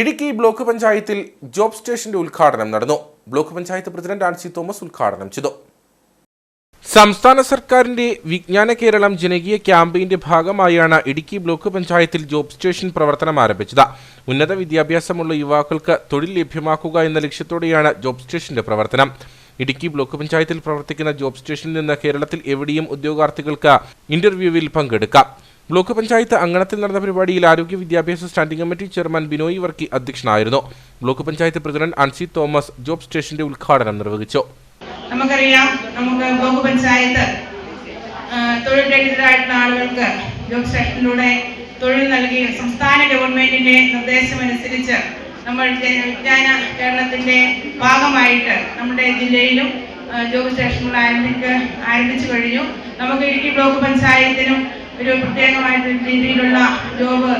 Idukki block പഞ്ചായത്തിൽ job സ്റ്റേഷന്റെ ഉദ്ഘാടനം നടന്നു. Block panchayat president Ancy Thomas ഉദ്ഘാടനം ചെയ്തു. സംസ്ഥാന സർക്കാരിന്റെ വിജ്ഞാന കേരളം ജനകീയ ക്യാമ്പയിന്റെ ഭാഗമായാണ് ഇടുക്കി ബ്ലോക്ക് പഞ്ചായത്തിൽ ജോബ് സ്റ്റേഷൻ പ്രവർത്തനം ആരംഭിച്ചത്. ഉന്നത വിദ്യാഭ്യാസമുള്ള യുവാക്കൾക്ക് തൊഴിൽ ലഭ്യമാക്കുക എന്ന ലക്ഷ്യത്തോടെയാണ് ജോബ് സ്റ്റേഷന്റെ പ്രവർത്തനം. ഇടുക്കി ബ്ലോക്ക് പഞ്ചായത്തിൽ പ്രവർത്തിക്കുന്ന ജോബ് സ്റ്റേഷനിൽ നിന്ന് കേരളത്തിൽ എവിടെയും ഉദ്യോഗാർത്ഥികൾക്ക് ഇന്റർവ്യൂവിൽ പങ്കെടുക്കാം. ബ്ലോക്ക് പഞ്ചായത്ത് അങ്കണത്തിൽ നടന്ന പരിപാടിയിൽ ആരോഗ്യ വിദ്യാഭ്യാസ standing committee chairman Binoy Varkey അധ്യക്ഷനായിരുന്നു. Block panchayat president Ancy Thomas job സ്റ്റേഷന്റെ ഉദ്ഘാടനം നിർവഹിച്ചു. നമുക്കറിയാം നമുക്ക് ബ്ലോക്ക് പഞ്ചായത്ത് തൊഴിൽ രഹിതരായിട്ടുള്ള ആളുകൾക്ക് ജോബ് സ്റ്റേഷനിലൂടെ തൊഴിൽ നൽകി സംസ്ഥാന ഗവൺമെന്റിന്റെ നിർദ്ദേശമനുസരിച്ച് നമ്മൾ വിജ്ഞാന കേരളത്തിന്റെ ഭാഗമായിട്ട് നമ്മുടെ ജില്ലയിലും ജോബ് സ്റ്റേഷനുകൾ ആരംഭിക്ക് ആരംഭിച്ചു കഴിഞ്ഞു. നമുക്ക് ഇടുക്കി ബ്ലോക്ക് പഞ്ചായത്തിനും ഒരു പ്രത്യേകമായിട്ട് രീതിയിലുള്ള ജോബ്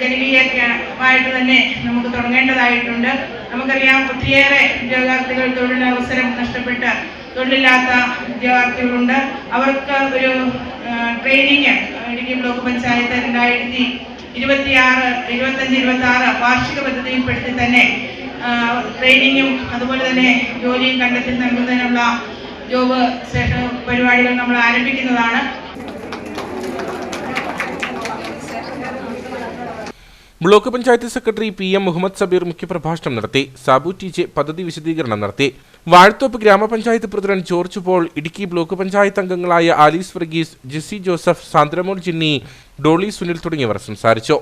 ജനകീയമായിട്ട് തന്നെ നമുക്ക് തുടങ്ങേണ്ടതായിട്ടുണ്ട്. നമുക്കറിയാം ഒത്തിരിയേറെ ഉദ്യോഗാർത്ഥികൾ തൊഴിലവസരം നഷ്ടപ്പെട്ട് തൊഴിലില്ലാത്ത ഉദ്യോഗാർത്ഥികളുണ്ട്. അവർക്ക് ഒരു ട്രെയിനിങ് ഇടുക്കി ബ്ലോക്ക് പഞ്ചായത്ത് രണ്ടായിരത്തി ഇരുപത്തിയാറ് ഇരുപത്തഞ്ച് ഇരുപത്തി ആറ് വാർഷിക പദ്ധതിയിൽപ്പെടുത്തി തന്നെ ട്രെയിനിങ്ങും അതുപോലെ തന്നെ ജോലിയും കണ്ടെത്തി നൽകുന്നതിനുള്ള ജോബ് പരിപാടികൾ നമ്മൾ ആരംഭിക്കുന്നതാണ്. Block panchayat secretary P M Muhammad Sabir മുഖ്യപ്രഭാഷണം നടത്തി. സാബു ടി ജെ പദ്ധതി വിശദീകരണം നടത്തി. വാഴത്തോപ്പ് ഗ്രാമപഞ്ചായത്ത് president George Paul Idukki block panchayat അംഗങ്ങളായ ആലീസ് വർഗീസ് ജെസ്സി ജോസഫ് സാന്ദ്രമോൾ ജിന്നി ഡോളി സുനിൽ തുടങ്ങിയവർ സംസാരിച്ചു.